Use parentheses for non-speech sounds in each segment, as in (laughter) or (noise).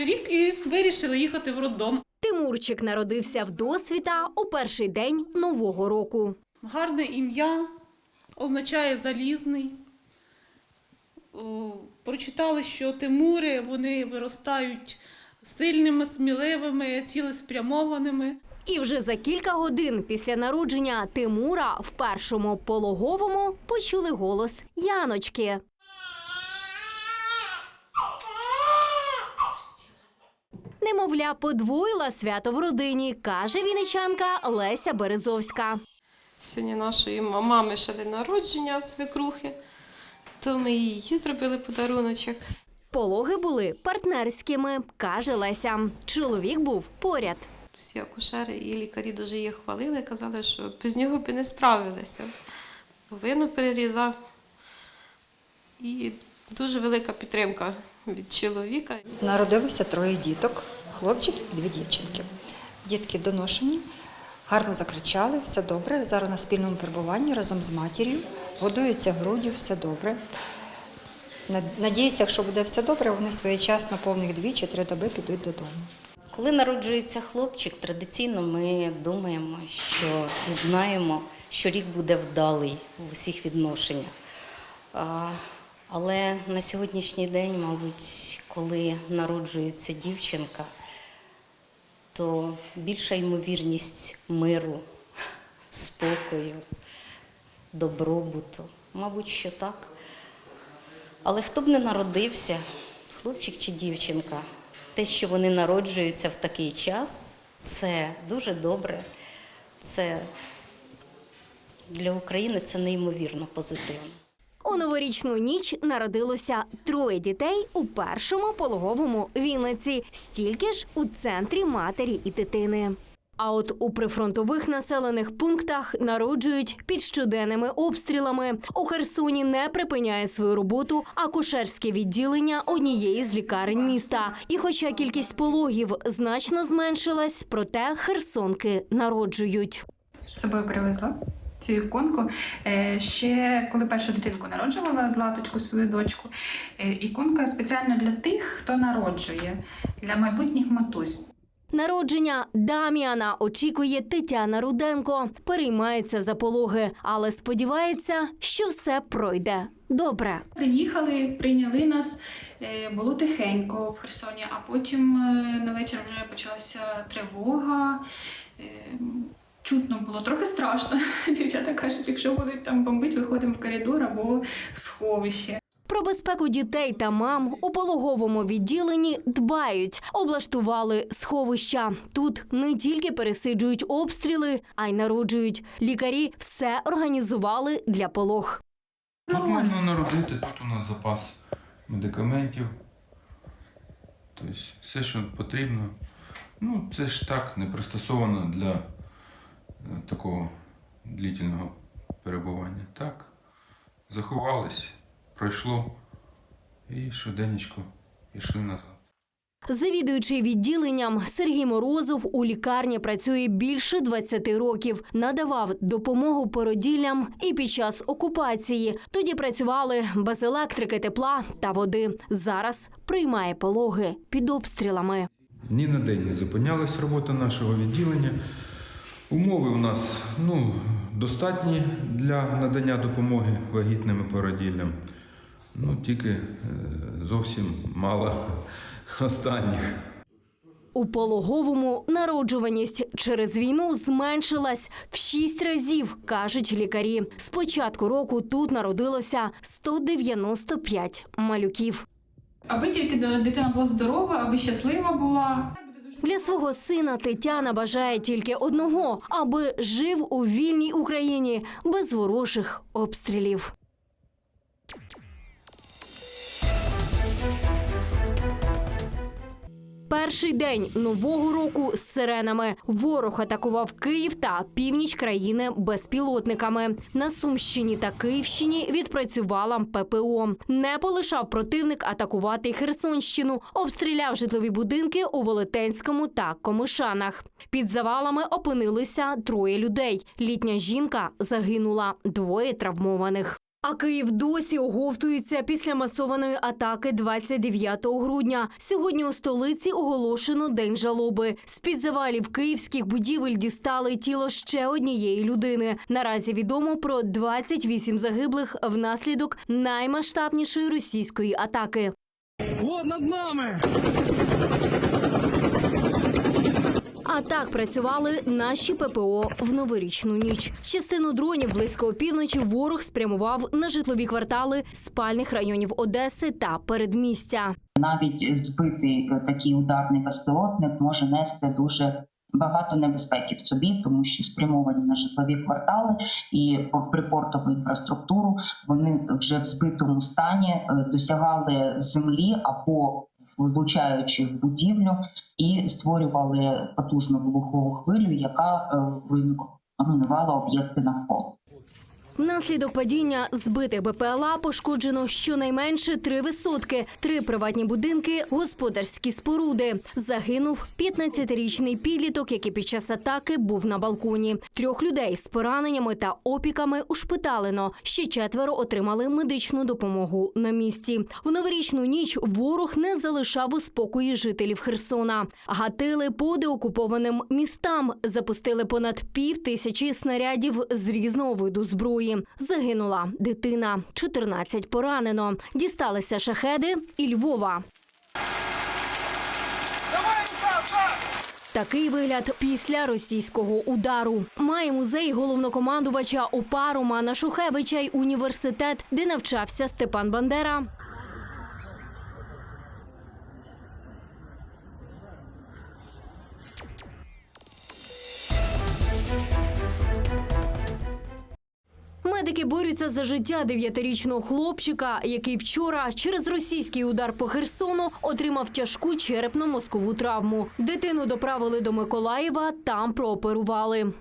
Новий рік і вирішили їхати в роддом. Тимурчик народився в досвіта у перший день нового року. Гарне ім'я означає залізний. Прочитали, що Тимури вони виростають сильними, сміливими, цілеспрямованими. І вже за кілька годин після народження Тимура в першому пологовому почули голос Яночки. Немовля подвоїла свято в родині, каже віничанка Леся Березовська. Сьогодні нашої мами ще день народження свекрухи, то ми їй зробили подаруночок. Пологи були партнерськими, каже Леся. Чоловік був поряд. Всі акушери і лікарі дуже її хвалили, казали, що без нього б і не справилися. Вину перерізав. І дуже велика підтримка від чоловіка. Народилося троє діток, хлопчик і дві дівчинки. Дітки доношені, гарно закричали, все добре. Зараз на спільному перебуванні разом з матір'ю, годуються груддю, все добре. Надіюся, якщо буде все добре, вони своєчасно повних дві чи три доби підуть додому. Коли народжується хлопчик, традиційно ми думаємо, що і знаємо, що рік буде вдалий в усіх відношеннях. Але на сьогоднішній день, мабуть, коли народжується дівчинка, то більша ймовірність миру, спокою, добробуту. Мабуть, що так. Але хто б не народився, хлопчик чи дівчинка, те, що вони народжуються в такий час, це дуже добре. Це для України це неймовірно позитивно. У новорічну ніч народилося троє дітей у першому пологовому Вінниці, стільки ж у центрі матері і дитини. А от у прифронтових населених пунктах народжують під щоденними обстрілами. У Херсоні не припиняє свою роботу акушерське відділення однієї з лікарень міста. І хоча кількість пологів значно зменшилась, проте херсонки народжують. з собою привезла цю іконку. Е, Ще коли першу дитинку народжувала Златочку, свою дочку. Е, Іконка спеціально для тих, хто народжує, для майбутніх матусь. Народження Даміана очікує Тетяна Руденко. Переймається за пологи, але сподівається, що все пройде добре. Приїхали, прийняли нас, е, було тихенько в Херсоні, а потім на вечір вже почалася тривога. Чутно було трохи страшно. (laughs) Дівчата кажуть, якщо будуть там бомбити, виходимо в коридор або в сховище. Про безпеку дітей та мам у пологовому відділенні дбають, облаштували сховища. Тут не тільки пересиджують обстріли, а й народжують. Лікарі все організували для полог. Тут можна народити, тут у нас запас медикаментів. Тобто все, що потрібно. Ну, це ж так не пристосовано для такого длительного перебування. Так, заховались, пройшло і швиденечко пішли назад. Завідуючий відділенням Сергій Морозов у лікарні працює більше 20 років. Надавав допомогу породіллям і під час окупації. Тоді працювали без електрики, тепла та води. Зараз приймає пологи під обстрілами. Ні на день не зупинялась робота нашого відділення. Умови у нас ну, достатні для надання допомоги вагітним і породіллям. Ну, тільки е, зовсім мало (laughs) останніх. У пологовому народжуваність через війну зменшилась в шість разів, кажуть лікарі. З початку року тут народилося 195 малюків. Аби тільки дитина була здорова, аби щаслива була. Для свого сина Тетяна бажає тільки одного, аби жив у вільній Україні без ворожих обстрілів. Перший день нового року з сиренами ворог атакував Київ та північ країни безпілотниками. На Сумщині та Київщині відпрацювала ППО. Не полишав противник атакувати Херсонщину, обстріляв житлові будинки у Велетенському та Комишанах. Під завалами опинилися троє людей. Літня жінка загинула, двоє травмованих. А Київ досі оговтується після масованої атаки 29 грудня. Сьогодні у столиці оголошено день жалоби. З під завалів київських будівель дістали тіло ще однієї людини. Наразі відомо про 28 загиблих внаслідок наймасштабнішої російської атаки. Вот над нами! А так працювали наші ППО в новорічну ніч. Частину дронів близько опівночі ворог спрямував на житлові квартали спальних районів Одеси та передмістя. навіть збитий такий ударний безпілотник може нести дуже багато небезпеки в собі, тому що спрямовані на житлові квартали і по- припортову інфраструктуру вони вже в збитому стані е, досягали землі або влучаючи в будівлю і створювали потужну вибухову хвилю, яка е, руйнувала об'єкти навколо. Внаслідок падіння збитих БПЛА пошкоджено щонайменше три висотки, три приватні будинки, господарські споруди. Загинув 15-річний підліток, який під час атаки був на балконі. Трьох людей з пораненнями та опіками ушпиталено. Ще четверо отримали медичну допомогу на місці. В новорічну ніч ворог не залишав у спокої жителів Херсона. Гатили по деокупованим містам, запустили понад пів тисячі снарядів з різного виду зброї. Загинула дитина, 14 поранено. Дісталися шахеди і Львова. Такий вигляд після російського удару має музей головнокомандувача ОПА Романа Шухевича й університет, де навчався Степан Бандера. Медики борються за життя дев'ятирічного хлопчика, який вчора через російський удар по Херсону отримав тяжку черепно-мозкову травму. Дитину доправили до Миколаєва, там прооперували.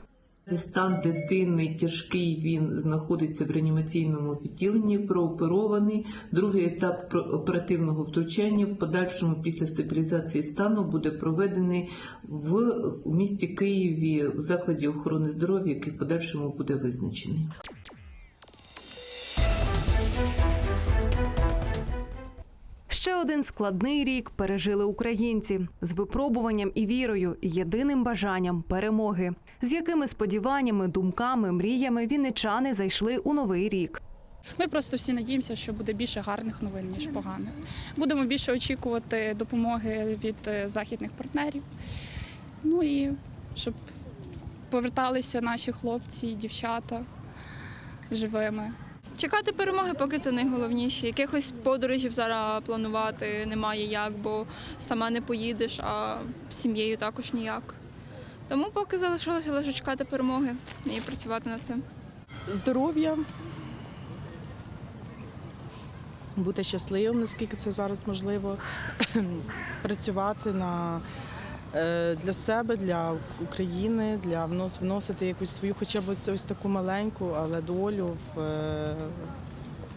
Стан дитини тяжкий, він знаходиться в реанімаційному відділенні, прооперований. Другий етап оперативного втручання в подальшому після стабілізації стану буде проведений в місті Києві в закладі охорони здоров'я, який в подальшому буде визначений. Ще один складний рік пережили українці з випробуванням і вірою, єдиним бажанням перемоги. З якими сподіваннями, думками, мріями вінничани зайшли у новий рік. Ми просто всі надіємося, що буде більше гарних новин, ніж поганих. Будемо більше очікувати допомоги від е, західних партнерів. Ну і щоб поверталися наші хлопці і дівчата живими. Чекати перемоги, поки це найголовніше. Якихось подорожів зараз планувати немає як, бо сама не поїдеш, а з сім'єю також ніяк. Тому поки залишилося лише чекати перемоги і працювати над цим. здоров'я, бути щасливим, наскільки це зараз можливо, (clears throat) працювати на, для себе, для України, для внос- вносити якусь свою, хоча б ось таку маленьку, але долю в, е,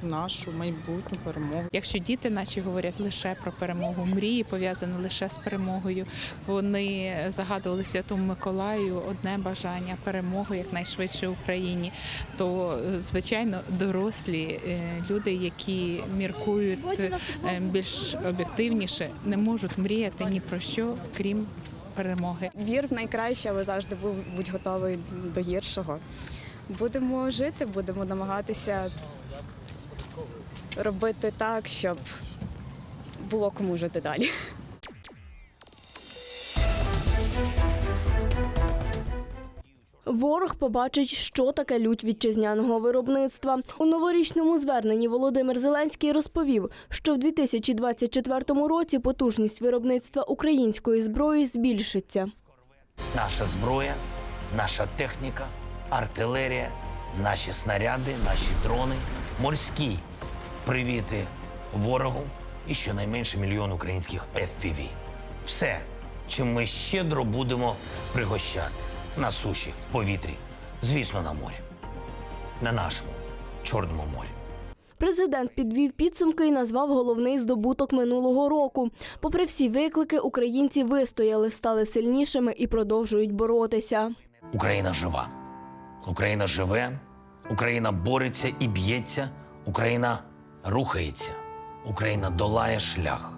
нашу майбутню перемогу. Якщо діти наші говорять лише про перемогу, мрії пов'язані лише з перемогою, вони загадували Святому Миколаю одне бажання перемогу якнайшвидше в Україні. То звичайно дорослі е, люди, які міркують е, більш об'єктивніше, не можуть мріяти ні про що, крім перемоги. Вір в найкраще, але завжди будь готовий до гіршого. Будемо жити, будемо намагатися робити так, щоб було кому жити далі. Ворог побачить, що таке лють вітчизняного виробництва. У новорічному зверненні Володимир Зеленський розповів, що в 2024 році потужність виробництва української зброї збільшиться. Наша зброя, наша техніка, артилерія, наші снаряди, наші дрони, морські привіти ворогу і щонайменше мільйон українських FPV. Все, чим ми щедро будемо пригощати на суші, в повітрі, звісно, на морі, на нашому Чорному морі. Президент підвів підсумки і назвав головний здобуток минулого року. Попри всі виклики, українці вистояли, стали сильнішими і продовжують боротися. Україна жива. Україна живе, Україна бореться і б'ється Україна рухається, Україна долає шлях,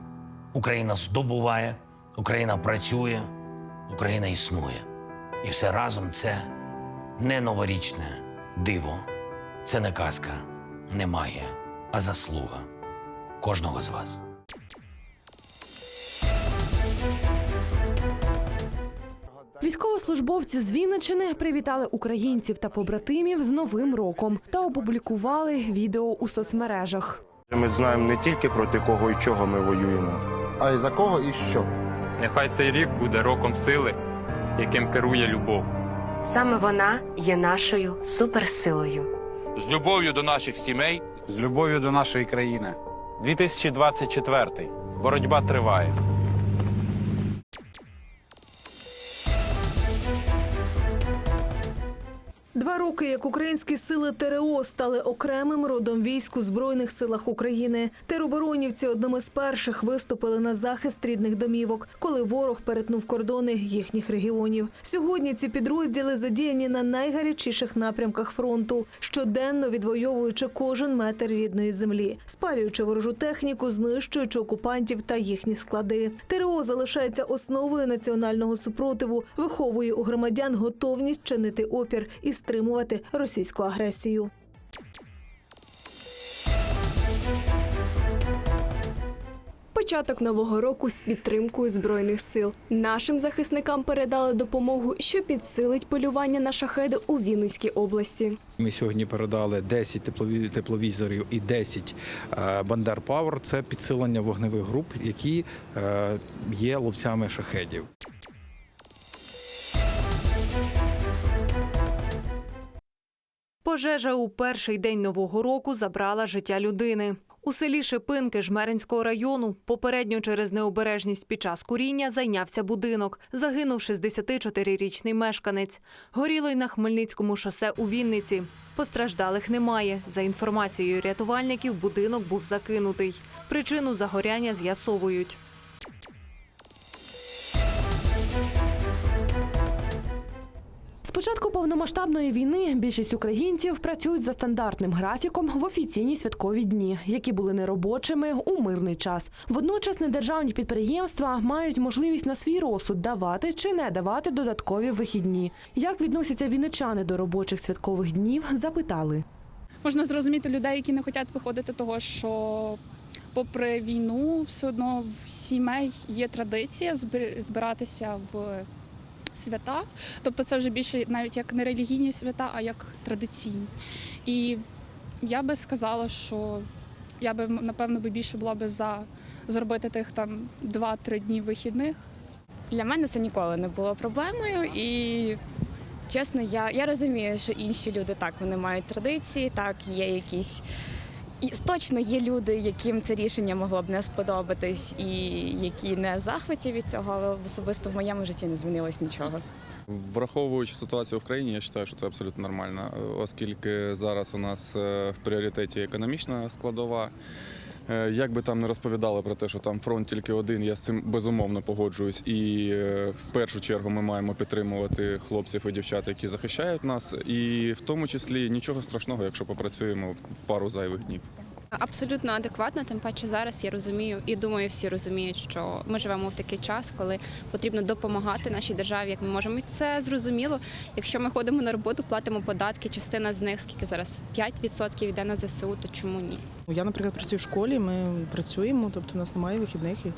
Україна здобуває, Україна працює, Україна існує. І все разом це не новорічне диво, це не казка, не магія, а заслуга кожного з вас. Військовослужбовці з Вінничини привітали українців та побратимів з Новим роком та опублікували відео у соцмережах. Ми знаємо не тільки проти кого і чого ми воюємо, а й за кого і що. Нехай цей рік буде роком сили, яким керує любов. Саме вона є нашою суперсилою. з любов'ю до наших сімей, З любов'ю до нашої країни. 2024. Боротьба триває. Два роки, як українські сили ТРО стали окремим родом військ у збройних силах України. Тероборонівці одними з перших виступили на захист рідних домівок, коли ворог перетнув кордони їхніх регіонів. Сьогодні ці підрозділи задіяні на найгарячіших напрямках фронту, щоденно відвоюючи кожен метр рідної землі, спалюючи ворожу техніку, знищуючи окупантів та їхні склади. ТРО залишається основою національного супротиву, виховує у громадян готовність чинити опір і стримувати російську агресію. Початок нового року з підтримкою збройних сил. Нашим захисникам передали допомогу, що підсилить полювання на шахеди у Вінницькій області. Ми сьогодні передали 10 теплові- тепловізорів і 10 е, Бандер Павер. Це підсилення вогневих груп, які е, є ловцями шахедів. Пожежа у перший день нового року забрала життя людини. У селі Шипинки Жмеринського району попередньо через необережність під час куріння зайнявся будинок. Загинув 64-річний мешканець. Горіло й на Хмельницькому шосе у Вінниці. Постраждалих немає. За інформацією рятувальників, будинок був закинутий. Причину загоряння з'ясовують. Початку повномасштабної війни більшість українців працюють за стандартним графіком в офіційні святкові дні, які були неробочими у мирний час. Водночас недержавні підприємства мають можливість на свій розсуд давати чи не давати додаткові вихідні. Як відносяться вінничани до робочих святкових днів? Запитали. Можна зрозуміти людей, які не хочуть виходити, того що. Попри війну, все одно в сімей є традиція збир- збиратися в свята. Тобто це вже більше навіть як не релігійні свята, а як традиційні. І я би сказала, що я би напевно би більше була би за зробити тих там 2-3 дні вихідних. Для мене це ніколи не було проблемою і. Чесно, я, я розумію, що інші люди так вони мають традиції, так є якісь. Точно є люди, яким це рішення могло б не сподобатись, і які не в захваті від цього, але особисто в моєму житті не змінилось нічого. Враховуючи ситуацію в країні, я вважаю, що це абсолютно нормально, оскільки зараз у нас е, в пріоритеті економічна складова. Е, Як би там не розповідали про те, що там фронт тільки один, я з цим безумовно погоджуюсь. І е, в першу чергу ми маємо підтримувати хлопців і дівчат, які захищають нас. І в тому числі нічого страшного, якщо попрацюємо пару зайвих днів. Абсолютно адекватно, тим паче зараз я розумію і думаю, всі розуміють, що ми живемо в такий час, коли потрібно допомагати нашій державі, як ми можемо. І це зрозуміло. Якщо ми ходимо на роботу, платимо податки, частина з них, скільки зараз 5% йде на ЗСУ, то чому ні? Я, наприклад, працюю в школі, ми працюємо, тобто у нас немає вихідних і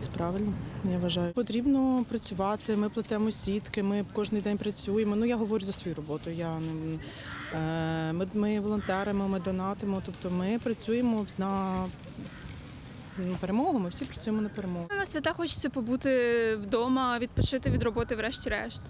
це правильно, я вважаю. Потрібно працювати, ми плетемо сітки, ми кожен день працюємо. Ну, я говорю за свою роботу. Я ми, ми волонтеримо, ми донатимо, тобто ми працюємо на, на перемогу, ми всі працюємо на перемогу. На свята хочеться побути вдома, відпочити від роботи, врешті-решт.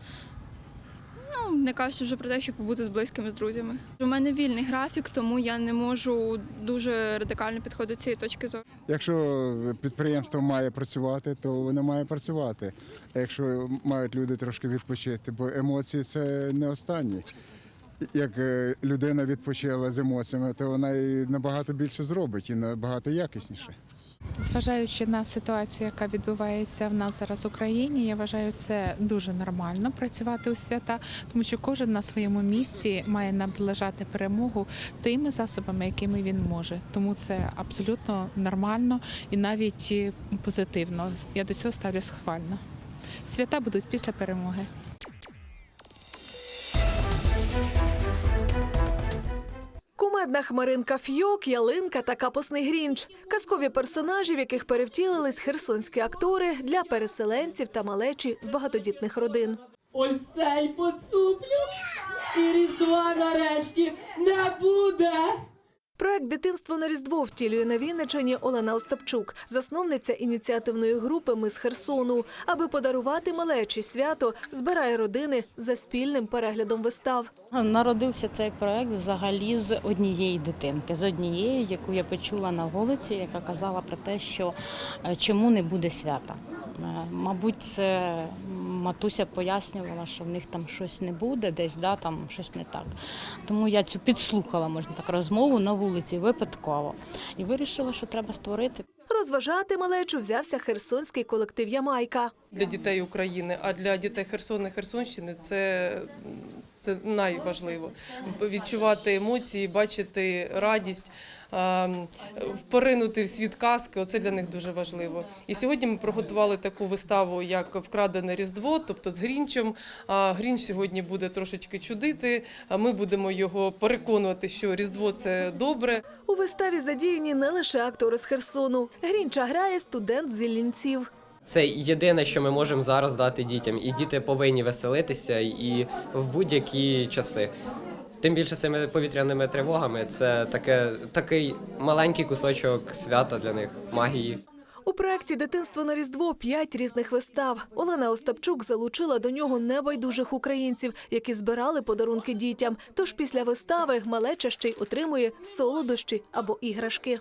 Ну, не кажучи вже про те, щоб побути з близькими, з друзями. У мене вільний графік, тому я не можу дуже радикально підходити до цієї точки зору. Якщо підприємство має працювати, то воно має працювати. А якщо мають люди трошки відпочити, бо емоції це не останні. Як е, людина відпочила з емоціями, то вона і набагато більше зробить і набагато якісніше. Зважаючи на ситуацію, яка відбувається в нас зараз в Україні, я вважаю це дуже нормально працювати у свята, тому що кожен на своєму місці має наближати перемогу тими засобами, якими він може. Тому це абсолютно нормально і навіть позитивно. Я до цього ставлюсь схвально. Свята будуть після перемоги. Кумедна хмаринка Фьок, ялинка та капосний грінч казкові персонажі, в яких перевтілились херсонські актори для переселенців та малечі з багатодітних родин. Ось цей поцуплю, і Різдва нарешті не буде. Проект Дитинство на Різдво втілює на Вінничині Олена Остапчук, засновниця ініціативної групи Ми з Херсону. Аби подарувати малечі свято, збирає родини за спільним переглядом вистав. Народився цей проект взагалі з однієї дитинки, з однієї, яку я почула на вулиці, яка казала про те, що е, чому не буде свята. Е, Мабуть, це матуся пояснювала, що в них там щось не буде, десь да, там щось не так. Тому я цю підслухала, можна так, розмову на вулиці випадково і вирішила, що треба створити. Розважати малечу взявся херсонський колектив Ямайка. для дітей України, а для дітей Херсона і Херсонщини це, це найважливо. Відчувати емоції, бачити радість, поринути в світ казки. Оце для них дуже важливо. І сьогодні ми приготували таку виставу, як Вкрадене Різдво, тобто з Грінчем. Грінч сьогодні буде трошечки чудити. Ми будемо його переконувати, що Різдво це добре. У виставі задіяні не лише актори з Херсону. Грінча грає студент з Іллінців. Це єдине, що ми можемо зараз дати дітям, і діти повинні веселитися і в будь-які часи. Тим більше цими повітряними тривогами це таке, такий маленький кусочок свята для них, магії. У проєкті Дитинство на Різдво п'ять різних вистав. Олена Остапчук залучила до нього небайдужих українців, які збирали подарунки дітям. Тож після вистави малеча ще й отримує солодощі або іграшки.